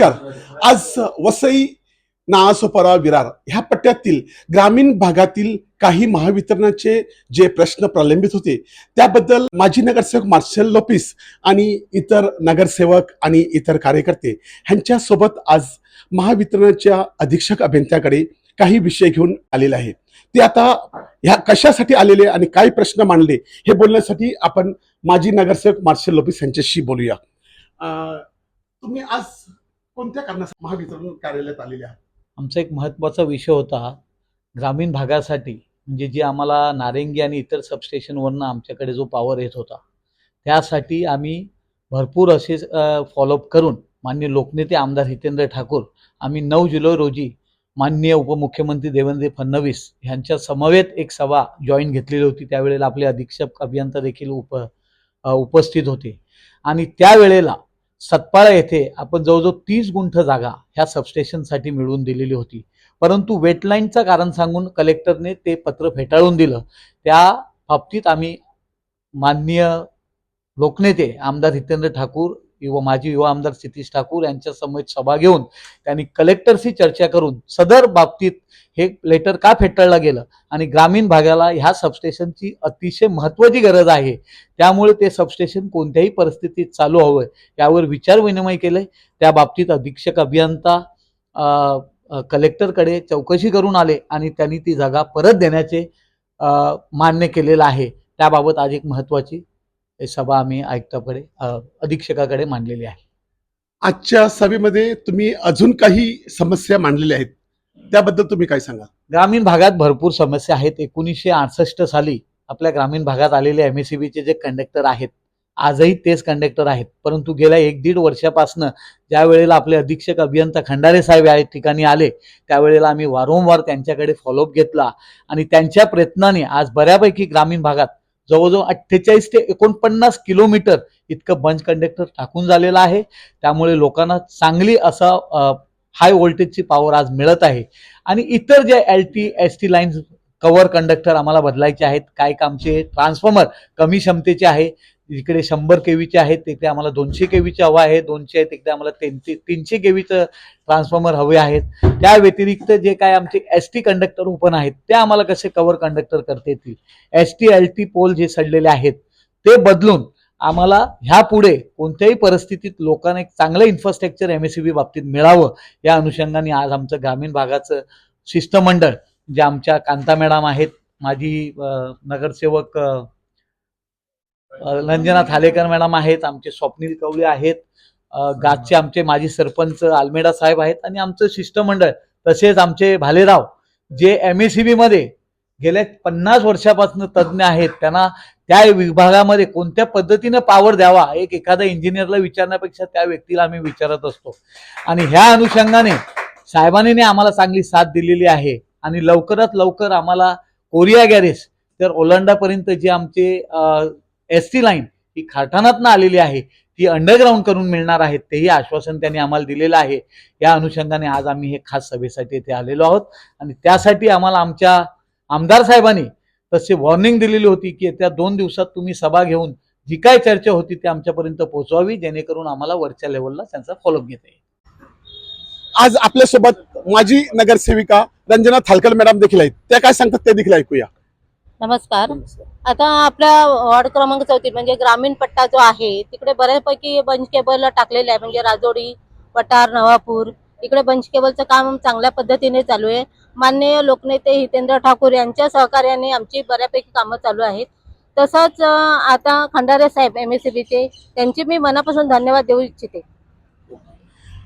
नमस्कार. आज वसई नासोपरा विरार ह्या पट्ट्यातील ग्रामीण भागातील काही महावितरणाचे जे प्रश्न प्रलंबित होते त्याबद्दल माजी नगरसेवक मार्शल लोपिस आणि इतर नगरसेवक आणि इतर कार्यकर्ते ह्यांच्या सोबत आज महावितरणाच्या अधीक्षक अभियंत्याकडे काही विषय घेऊन आलेले आहे. ते आता ह्या कशासाठी आलेले आणि काय प्रश्न मांडले हे बोलण्यासाठी आपण माजी नगरसेवक मार्शल लोपिस यांच्याशी बोलूया. अं, तुम्ही आज कोणत्या कारणासाठी महावितरण कार्यालयात आलेले आहात? आमचा एक महत्त्वाचा विषय होता ग्रामीण भागासाठी म्हणजे जे आम्हाला नारेंगी आणि इतर सबस्टेशनवरनं आमच्याकडे जो पॉवर येत होता त्यासाठी आम्ही भरपूर असे फॉलोअप करून माननीय लोकनेते आमदार हितेंद्र ठाकूर आम्ही नऊ जुलै रोजी माननीय उपमुख्यमंत्री देवेंद्र फडणवीस यांच्या समवेत एक सभा जॉईन घेतलेली होती. त्यावेळेला आपले अधीक्षक अभियंता देखील उप उपस्थित होते. आणि त्यावेळेला सतपाळा येथे आपण जवळजवळ तीस गुंठ जागा ह्या सबस्टेशनसाठी मिळवून दिलेली होती. परंतु वेटलाईनचं कारण सांगून कलेक्टरने ते पत्र फेटाळून दिलं. त्या बाबतीत आम्ही माननीय लोकनेते आमदार हितेंद्र ठाकूर युवा माजी युवा आमदार सितीश ठाकूर यांच्या समेत सभा घेऊन त्यांनी कलेक्टरशी चर्चा करून सदर बाबतीत हे लेटर का फेटाळलं गेलं? आणि ग्रामीण भागाला ह्या सबस्टेशनची अतिशय महत्त्वाची गरज आहे. त्यामुळे ते सबस्टेशन कोणत्याही परिस्थितीत चालू हवं यावर विचार विनिमय केले त्या बाबतीत अधीक्षक अभियंता कलेक्टरकडे चौकशी करून आले आणि त्यांनी ती जागा परत देण्याचे मान्य केलेलं आहे. त्याबाबत आज एक महत्त्वाची सभा आम्ही आयुक्ताकडे अधीक्षकाकडे मांडलेली आहे. आजच्या सभेमध्ये तुम्ही अजून काही समस्या मांडलेल्या आहेत त्याबद्दल तुम्ही काय सांगा ग्रामीण भागात भरपूर समस्या आहेत. एकोणीसशे अडसष्ट साली आपल्या ग्रामीण भागात आलेले एम एस सी बीचे जे कंडक्टर आहेत आजही तेच कंडक्टर आहेत. परंतु गेल्या एक दीड वर्षापासनं ज्या वेळेला आपले अधीक्षक अभियंता खंडारे साहेब या ठिकाणी आले त्यावेळेला आम्ही वारंवार त्यांच्याकडे फॉलोअप घेतला आणि त्यांच्या प्रयत्नाने आज बऱ्यापैकी ग्रामीण भागात जवळजवळ अठ्ठेचाळीस ते एकोणपन्नास किलोमीटर इतकं बंच कंडक्टर टाकून झालेलं आहे. त्यामुळे लोकांना चांगली असा हाय व्होल्टेजची पॉवर आज मिळत आहे. आणि इतर जे L T S T lines cover conductor आम्हाला बदलायचे आहेत. काय कामचे ट्रान्सफॉर्मर कमी क्षमतेचे आहे. इकडे शंभर केवीचे आहेत तिकडे आम्हाला दोनशे केवीचे हवं आहे दोनशे आहेत तिकडे आम्हाला तीनशे तीनशे केवीचं ट्रान्सफॉर्मर हवे आहेत. त्या व्यतिरिक्त जे काय आमचे एस टी कंडक्टर ओपन आहेत ते आम्हाला कसे कव्हर कंडक्टर करता येतील? S T L T pole जे सडलेले आहेत ते बदलून आम्हाला ह्या पुढे कोणत्याही परिस्थितीत लोकांना एक चांगलं infrastructure M S C B बाबतीत मिळावं या अनुषंगाने आज आमचं ग्रामीण भागाचं शिष्टमंडळ जे आमच्या कांता मॅडम आहेत माझी नगरसेवक रंजना थालेकर मॅडम आहेत आमचे स्वप्नील कवळे आहेत अ, गाजचे आमचे माजी सरपंच आलमेडा साहेब आहेत आणि आमचं शिष्टमंडळ तसेच आमचे भालेराव जे एम एस सी बीमध्ये गेल्या पन्नास वर्षापासून तज्ज्ञ आहेत त्यांना त्या विभागामध्ये कोणत्या पद्धतीनं पावर द्यावा एक एखाद्या इंजिनियरला विचारण्यापेक्षा त्या व्यक्तीला आम्ही विचारत असतो. आणि ह्या अनुषंगाने साहेबांनी आम्हाला चांगली साथ दिलेली आहे आणि लवकरात लवकर आम्हाला कोरिया गॅरेज तर ओलांडापर्यंत जे आमचे एस टी लाईन ही खारठाणातनं आलेली आहे. ती अंडरग्राऊंड करून मिळणार आहेत तेही आश्वासन त्यांनी आम्हाला दिलेलं आहे. या अनुषंगाने आज आम्ही हे खास सभेसाठी येथे आलेलो आहोत. आणि त्यासाठी आम्हाला आमच्या आमदार साहेबांनी तसे वॉर्निंग दिलेली होती की येत्या दोन दिवसात तुम्ही सभा घेऊन जी काय चर्चा होती ती आमच्यापर्यंत पोहोचवावी जेणेकरून आम्हाला वरच्या लेवलला त्यांचा फॉलोअप घेता येईल. आज आपल्यासोबत माजी नगरसेविका रंजना थालकर मॅडम देखील आहेत. त्या काय सांगतात ते देखील ऐकूया. नमस्कार. आता आपल्या वॉर्ड क्रमांक चौथी म्हणजे ग्रामीण पट्टा जो आहे तिकडे बऱ्यापैकी बंच केबल टाकलेले आहे म्हणजे राजोडी पठार नवापूर इकडे बंच केबलचं काम चांगल्या पद्धतीने चालू आहे. माननीय लोकनेते हितेंद्र ठाकूर यांच्या सहकार्याने आमची बऱ्यापैकी कामं चालू आहेत. तसंच आता खंडारे साहेब एम एस चे त्यांची मी मनापासून धन्यवाद देऊ इच्छिते.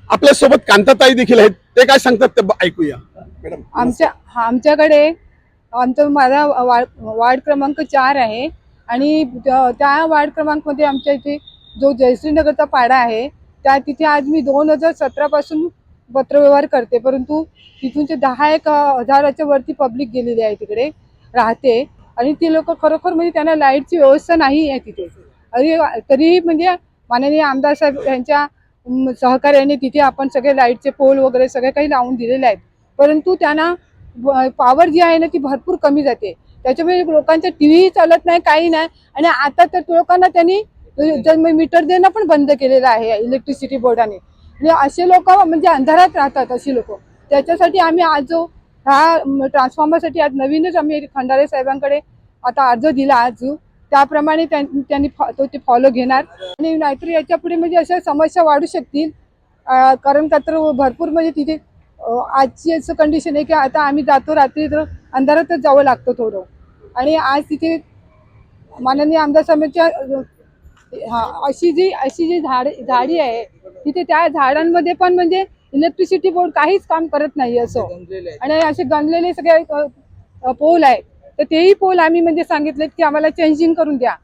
आपल्यासोबत कांताताई देखील आहेत. ते काय सांगतात ते ऐकूया. मॅडम आमच्या हा, आमच्याकडे आमचा माझा वार्ड वार्ड क्रमांक चार आहे. आणि त्या वार्ड क्रमांकमध्ये आमच्या इथे जो जयश्रीनगरचा पाडा आहे त्या तिथे आज मी दोन हजार सतरापासून पत्रव्यवहार करते. परंतु तिथूनचे दहा एक हजाराच्या वरती पब्लिक गेलेली आहे तिकडे राहते. आणि ती लोक खरोखर म्हणजे त्यांना लाईटची व्यवस्था नाही आहे तिथे. अरे तरीही म्हणजे माननीय आमदार साहेब यांच्या सहकार्याने तिथे आपण सगळे लाईटचे पोल वगैरे सगळे काही लावून दिलेले आहेत. परंतु त्यांना पॉवर जी आहे ना ती भरपूर कमी जाते. त्याच्यामुळे लोकांचं टीव्ही चालत नाही काही नाही. आणि आता तर लोकांना त्यांनी मीटर देणं पण बंद केलेलं आहे इलेक्ट्रिसिटी बोर्डाने म्हणजे असे लोक म्हणजे अंधारात राहतात अशी लोक. त्याच्यासाठी आम्ही आज जो हा ट्रान्सफॉर्मरसाठी आज नवीनच आम्ही खंडारे साहेबांकडे आता अर्ज दिला आज. त्याप्रमाणे त्यांनी तो ते फॉलो घेणार. आणि नाहीतर याच्यापुढे म्हणजे अशा समस्या वाढू शकतील. कारण का तर भरपूर म्हणजे तिथे आजची असं कंडिशन आहे की आता आम्ही जातो रात्री तर अंधारातच जावं लागतं थोडं. आणि आज तिथे माननीय आमदार साहेबांच्या हा अशी जी अशी जी झाड झाडी आहे तिथे त्या झाडांमध्ये पण म्हणजे इलेक्ट्रिसिटी बोर्ड काहीच काम करत नाही असं. आणि असे गणलेले सगळे पोल आहे तर तेही पोल आम्ही म्हणजे सांगितलेत की आम्हाला चेंजिंग करून द्या.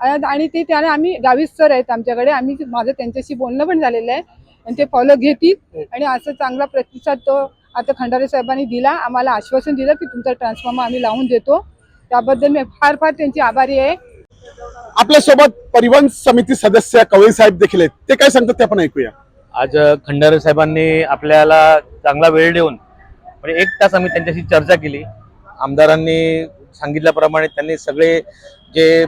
आणि- आणि ते त्याने आम्ही गावीस सर आहेत आमच्याकडे आम्ही माझं त्यांच्याशी बोलणं पण झालेलं आहे. आणि ते फॉलो घेतील. आणि असं चांगला प्रतिसाद तो आता खंडारे साहेबांनी दिला. आम्हाला आश्वासन दिलं की तुमचा ट्रान्सफॉर्मर आम्ही लावून देतो. त्याबद्दल मी फार फार त्यांची आभारी आहे. आपल्यासोबत परिवहन समिती सदस्य कवळी साहेब देखील आहेत. ते काय सांगतात ते आपण ऐकूया. आज खंडारे साहेबांनी आपल्याला चांगला वेळ देऊन म्हणजे एक तास आम्ही त्यांच्याशी चर्चा केली. आमदारांनी सांगितल्याप्रमाणे त्यांनी सगळे जे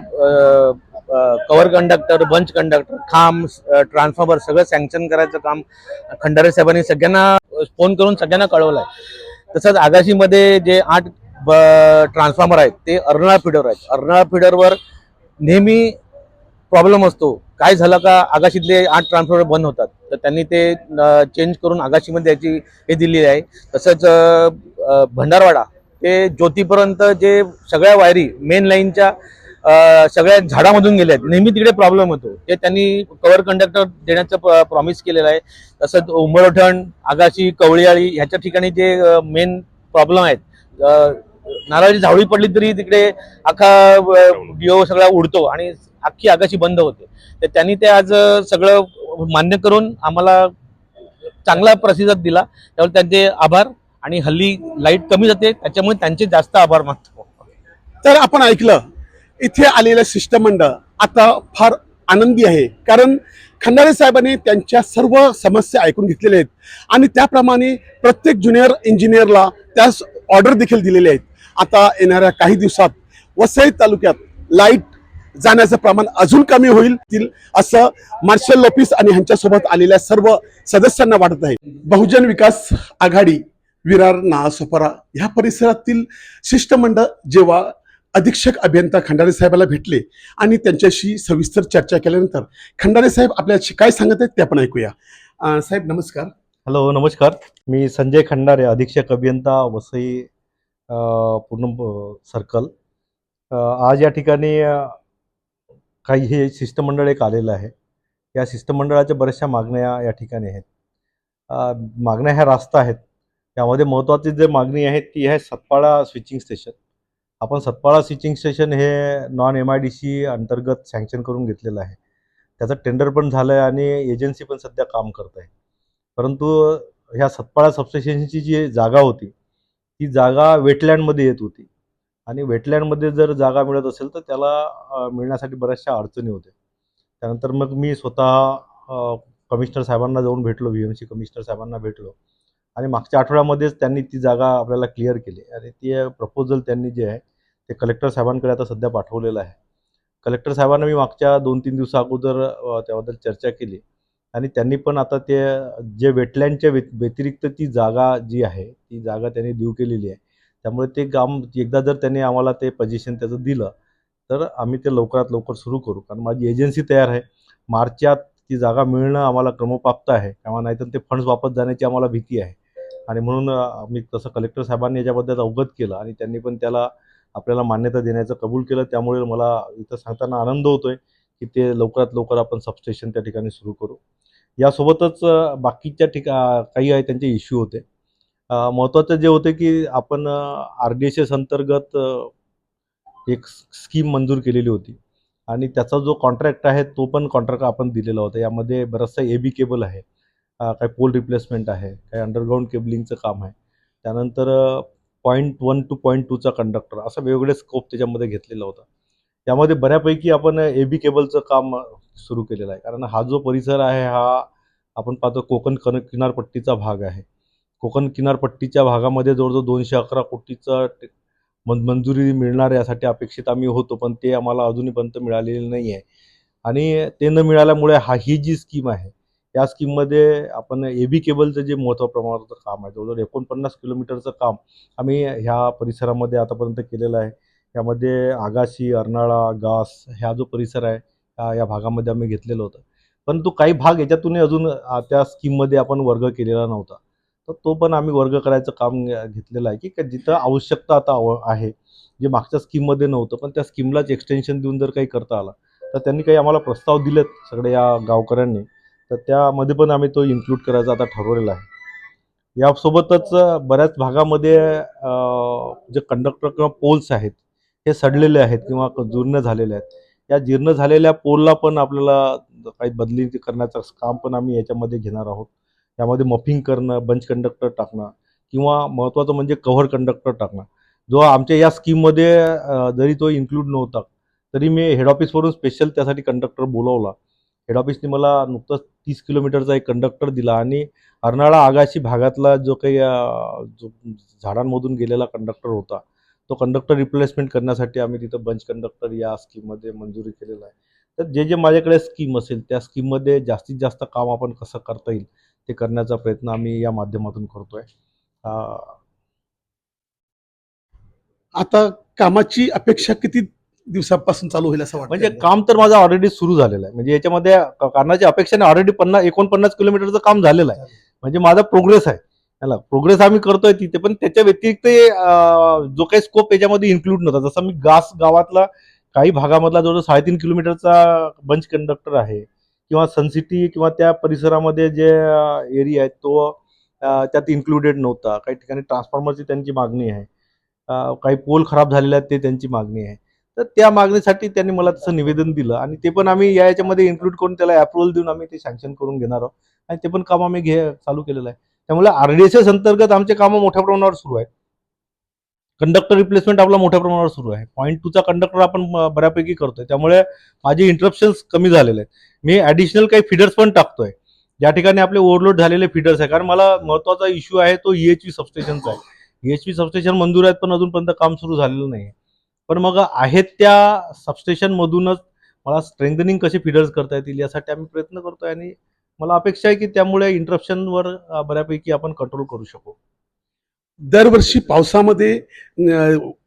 कवर कंडक्टर बंच कंडक्टर खांब ट्रान्सफॉर्मर सगळं सँक्शन करायचं काम खंडारे साहेबांनी सगळ्यांना फोन करून सगळ्यांना कळवलं आहे तसंच आगाशीमध्ये जे आठ ट्रान्सफॉर्मर आहेत ते अर्नाळा फिडर आहेत. अर्नाळा फिडरवर नेहमी प्रॉब्लेम असतो. काय झालं का आगाशीतले आठ ट्रान्सफॉर्मर बंद होतात. तर त्यांनी ते चेंज करून आगाशीमध्ये याची हे दिलेली आहे. तसंच भंडारवाडा ते ज्योतीपर्यंत जे सगळ्या वायरी मेन लाईनच्या सगळ्या झाडामधून गेल्या आहेत नेहमी तिकडे प्रॉब्लेम होतो. ते त्यांनी कव्हर कंडक्टर देण्याचं प्रॉमिस केलेलं आहे. तसंच उंबरठण आगाशी कवळीआळी ह्याच्या ठिकाणी जे मेन प्रॉब्लेम आहेत नारळाची झावळी पडली तरी तिकडे अख्खा डिओ सगळा उडतो आणि अख्खी आगाशी बंद होते. तर त्यांनी ते आज सगळं मान्य करून आम्हाला चांगला प्रतिसाद दिला. त्यामुळे त्यांचे आभार आणि हल्ली लाइट कमी जाते. त्याच्यामुळे त्यांचे जास्त आभार मानतो. तर आपण ऐकलं इथे आलेलं शिष्टमंडळ आता फार आनंदी आहे. कारण खंडारे साहेबांनी त्यांच्या सर्व समस्या ऐकून घेतलेल्या आहेत. आणि त्याप्रमाणे प्रत्येक ज्युनियर इंजिनियरला त्यास ऑर्डर देखील दिलेले आहेत. आता येणाऱ्या काही दिवसात वसई तालुक्यात लाइट जाण्याचं प्रमाण अजून कमी होईल असं मार्शल लोपिस आणि ह्यांच्यासोबत आलेल्या सर्व सदस्यांना वाटत आहे. बहुजन विकास आघाडी विरार नासोपरा ह्या परिसरातील शिष्टमंडळ जेव्हा अधीक्षक अभियंता खंडारे साहेबाला भेटले आणि त्यांच्याशी सविस्तर चर्चा केल्यानंतर खंडारे साहेब आपल्याशी काय सांगत आहेत ते आपण ऐकूया. साहेब नमस्कार. हॅलो नमस्कार. मी संजय खंडारे अधीक्षक अभियंता वसई पूर्ण सर्कल. आज या ठिकाणी काही हे शिष्टमंडळ एक आलेलं आहे. या शिष्टमंडळाच्या बऱ्याचशा मागण्या या ठिकाणी आहेत. मागण्या ह्या रास्त आहेत. यामध्ये महत्त्वाची जे मागणी आहे ती आहे सतपाडा स्विचिंग स्टेशन आपण सतपाळा सिचिंग स्टेशन हे non M I D C अंतर्गत सँक्शन करून घेतलेलं आहे. त्याचं टेंडर पण झालं आहे आणि एजन्सी पण सध्या काम करत आहे परंतु ह्या सतपाळा सबस्टेशनची जी जागा होती ती जागा वेटलँडमध्ये येत होती. आणि वेटलँडमध्ये जर जागा मिळत असेल तर त्याला मिळण्यासाठी बऱ्याचशा अडचणी होत्या. त्यानंतर मग मी स्वतः कमिशनर साहेबांना जाऊन भेटलो व्ही एम सी कमिशनर साहेबांना भेटलो. आणि मागच्या आठवड्यामध्येच त्यांनी ती जागा आपल्याला क्लिअर केली. आणि ती प्रपोजल त्यांनी जे आहे ते कलेक्टर साहेबांकडे आता सध्या पाठवलेलं आहे. कलेक्टर साहेबांना मी मागच्या दोन तीन दिवसा अगोदर त्याबद्दल चर्चा केली. आणि त्यांनी पण आता ते जे वेटलँडच्या व्यतिरिक्त ती जागा जी आहे ती जागा त्यांनी देऊ केलेली आहे. त्यामुळे ते काम एकदा जर त्यांनी आम्हाला ते पजेशन त्याचं दिलं तर आम्ही ते लवकरात लवकर सुरू करू. कारण माझी एजन्सी तयार आहे. मार्चात ती जागा मिळणं आम्हाला क्रमप्राप्त आहे. किंवा नाहीतर ते फंड्स वापस जाण्याची आम्हाला भीती आहे. आणि म्हणून मी तसं कलेक्टर साहेबांनी याच्याबद्दल अवगत केलं आणि त्यांनी पण त्याला आपल्याला मान्यता देण्याचं कबूल केलं. त्यामुळे मला इथं सांगताना आनंद होतोय की ते लवकरात लवकर आपण सबस्टेशन त्या ठिकाणी सुरू करू. यासोबतच बाकीच्या ठिका काही आहे त्यांचे इश्यू होते. महत्त्वाचं जे होते की आपण आर डी एस एस अंतर्गत एक स्कीम मंजूर केलेली होती. आणि त्याचा जो कॉन्ट्रॅक्ट आहे तो पण कॉन्ट्रॅक्ट आपण दिलेला होता. यामध्ये बराचसा ए बी केबल आहे. काय काही पोल रिप्लेसमेंट आहे काही अंडरग्राऊंड केबलिंगचं काम आहे. त्यानंतर पॉईंट वन टू पॉईंट टूचा कंडक्टर असा वेगवेगळे स्कोप त्याच्यामध्ये घेतलेला होता. त्यामध्ये बऱ्यापैकी आपण ए बी केबलचं काम सुरू केलेलं आहे. कारण हा जो परिसर आहे हा आपण पाहतो कोकण कन किनारपट्टीचा भाग आहे. कोकण किनारपट्टीच्या भागामध्ये जवळजवळ दोनशे अकरा कोटीचं मन मंजुरी मिळणार यासाठी अपेक्षित आम्ही होतो पण ते आम्हाला अजूनपर्यंत मिळालेलं नाही आहे आणि ते न मिळाल्यामुळे हा ही जी स्कीम आहे या स्कीममध्ये आपण ए बी केबलचं जे मोठ्या प्रमाणाचं काम आहे जवळजवळ एकोणपन्नास किलोमीटरचं काम आम्ही ह्या परिसरामध्ये आतापर्यंत केलेलं आहे. यामध्ये आगाशी अर्नाळा गास ह्या जो परिसर आहे या- या भागामध्ये आम्ही घेतलेलं होतं. परंतु काही भाग याच्यातूनही अजून त्या स्कीममध्ये आपण वर्ग केलेला नव्हता. तर तो पण आम्ही वर्ग करायचं काम घेतलेलं आहे की जिथं आवश्यकता आता आहे. जे मागच्या स्कीममध्ये नव्हतं पण त्या स्कीमलाच एक्सटेन्शन देऊन जर काही करता आला तर त्यांनी काही आम्हाला प्रस्ताव दिलेत सगळे या गावकऱ्यांनी. तर त्यामध्ये पण आम्ही तो इन्क्लूड करायचा आता ठरवलेला आहे. यासोबतच बऱ्याच भागामध्ये जे कंडक्टर किंवा पोल्स आहेत हे सडलेले आहेत किंवा जीर्ण झालेले आहेत. या जीर्ण झालेल्या पोलला पण आपल्याला काही बदली करण्याचं काम पण आम्ही याच्यामध्ये घेणार आहोत. यामध्ये मफिंग करणं बंच कंडक्टर टाकणं किंवा महत्त्वाचं म्हणजे कव्हर कंडक्टर टाकणं. जो आमच्या या स्कीममध्ये जरी तो इन्क्लूड नव्हता तरी मी हेड ऑफिसवरून स्पेशल त्यासाठी कंडक्टर बोलावला. हेड ऑफिसने मला नुकतंच तीस किलोमीटरचा एक कंडक्टर दिला आणि अर्नाळा आगाशी भागातला जो काही जो झाडांमधून गेलेला कंडक्टर होता तो कंडक्टर रिप्लेसमेंट करण्यासाठी आम्ही तिथं बंच कंडक्टर या स्कीममध्ये मंजुरी केलेला आहे. तर जे जे माझ्याकडे स्कीम असेल त्या स्कीममध्ये जास्तीत जास्त काम आपण कसं करता येईल ते करण्याचा प्रयत्न आम्ही या माध्यमातून करतोय. आता कामाची अपेक्षा किती दिवसापासून चालू होईल असं वाटतं म्हणजे काम तर माझं ऑलरेडी सुरू झालेलं आहे. म्हणजे याच्यामध्ये कारणाची अपेक्षा नाही. ऑलरेडी पन्नास एकोणपन्नास किलोमीटरचं काम झालेलं आहे. म्हणजे माझा प्रोग्रेस आहे. याला प्रोग्रेस आम्ही करतोय तिथे पण त्याच्या व्यतिरिक्त जो काही स्कोप याच्यामध्ये इन्क्लूड नव्हता. जसं मी गास गावातला काही भागामधला जवळजवळ साडेतीन किलोमीटरचा बंच कंडक्टर आहे किंवा सनसिटी किंवा त्या परिसरामध्ये जे एरिया आहे तो त्यात इन्क्लुडेड नव्हता. काही ठिकाणी ट्रान्सफॉर्मरची त्यांची मागणी आहे. काही पोल खराब झालेले आहेत ते त्यांची मागणी आहे. तर त्या मागणीसाठी त्यांनी मला तसं निवेदन दिलं. आणि ते पण आम्ही या याच्यामध्ये इन्क्लूड करून त्याला अप्रुव्हल देऊन आम्ही ते सँक्शन करून घेणार आहोत. आणि ते पण काम आम्ही घे चालू केलेलं आहे. त्यामुळे आरडीएसएस अंतर्गत आमचे कामं मोठ्या प्रमाणावर सुरू आहेत. कंडक्टर रिप्लेसमेंट आपला मोठ्या प्रमाणावर सुरू आहे. पॉईंट टूचा कंडक्टर आपण बऱ्यापैकी करतोय. त्यामुळे माझे इंटरप्शन्स कमी झालेले आहेत. मी ॲडिशनल काही फिडर्स पण टाकतोय. ज्या ठिकाणी आपले ओव्हरलोड झालेले फिडर्स आहे कारण मला महत्त्वाचा इश्यू आहे तो ई एच व्ही सबस्टेशनचा आहे. ई एच व्ही सबस्टेशन मंजूर आहेत पण अजूनपर्यंत काम सुरू झालेलं नाही पण मग आहेत त्या सबस्टेशनमधूनच मला स्ट्रेंथनिंग कसे फिडर्स करता येतील यासाठी आम्ही प्रयत्न करतोय आणि मला अपेक्षा आहे की त्यामुळे इंटरप्शनवर बऱ्यापैकी आपण कंट्रोल करू शकू. दरवर्षी पावसामध्ये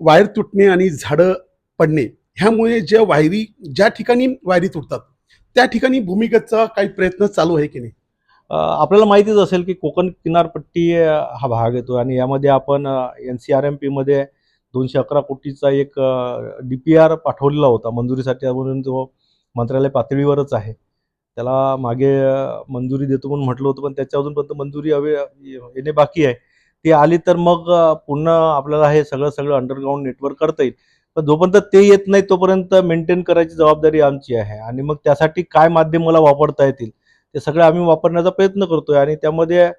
वायर तुटणे आणि झाडं पडणे ह्यामुळे ज्या वायरी ज्या ठिकाणी वायरी तुटतात त्या ठिकाणी भूमिगतचा काही प्रयत्न चालू आहे की नाही? आपल्याला माहितीच असेल की कोकण किनारपट्टी हा भाग येतो आणि यामध्ये आपण एन सी आर एम पीमध्ये दोनशे अकरा कोटीचा एक डी पी आर पाठवलेला होता मंजुरीसाठी. म्हणून तो मंत्रालय पातळीवरच आहे. त्याला मागे मंजुरी देतो म्हणून म्हटलं होतं पण त्याच्या अजूनपर्यंत मंजुरी हवे येणे बाकी आहे. ती आली तर मग पुन्हा आपल्याला हे सगळं सगळं अंडरग्राऊंड नेटवर्क करता येईल. पण जोपर्यंत ते येत नाही तोपर्यंत मेंटेन करायची जबाबदारी आमची आहे. आणि मग त्यासाठी काय माध्यम मला वापरता येतील ते सगळं आम्ही वापरण्याचा प्रयत्न करतोय. आणि त्यामध्ये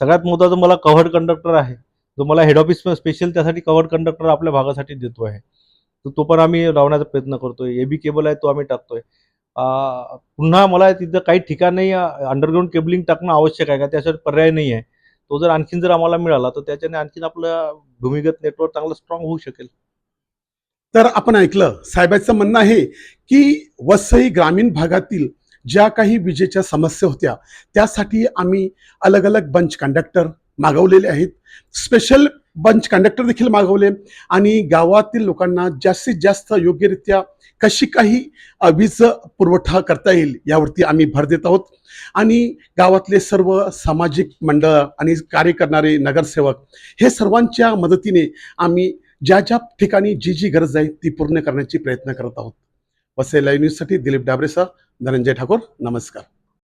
सगळ्यात महत्त्वाचं मला कव्हर्ड कंडक्टर आहे. जो मला हेड ऑफिस स्पेशल त्यासाठी कवर कंडक्टर आपल्या भागासाठी देतो आहे. तर तो पण आम्ही लावण्याचा प्रयत्न करतोय. ए बी केबल आहे तो आम्ही टाकतोय. पुन्हा मला तिथं काही ठिकाणी अंडरग्राऊंड केबलिंग टाकणं आवश्यक आहे का? त्यासाठी पर्याय नाही आहे. तो जर आणखीन जर आम्हाला मिळाला तर त्याच्याने आणखीन आपलं भूमिगत नेटवर्क चांगलं स्ट्रॉंग होऊ शकेल. तर आपण ऐकलं साहेबांचं म्हणणं आहे की वसई ग्रामीण भागातील ज्या काही विजेच्या समस्या होत्या त्यासाठी आम्ही अलग अलग बंच कंडक्टर मागवलेले आहेत. स्पेशल बंच कंडक्टर देखील मागवले. आणि गावातील लोकांना जास्तीत जास्त योग्यरित्या कशी काही वीज पुरवठा करता येईल यावरती आम्ही भर देत आहोत. आणि गावातले सर्व सामाजिक मंडळ आणि कार्य करणारे नगरसेवक हे सर्वांच्या मदतीने आम्ही ज्या ज्या ठिकाणी जी जी गरज आहे ती पूर्ण करण्याची प्रयत्न करत आहोत. वसे लाईव्ह न्यूजसाठी दिलीप डाबरेसा धनंजय ठाकूर. नमस्कार.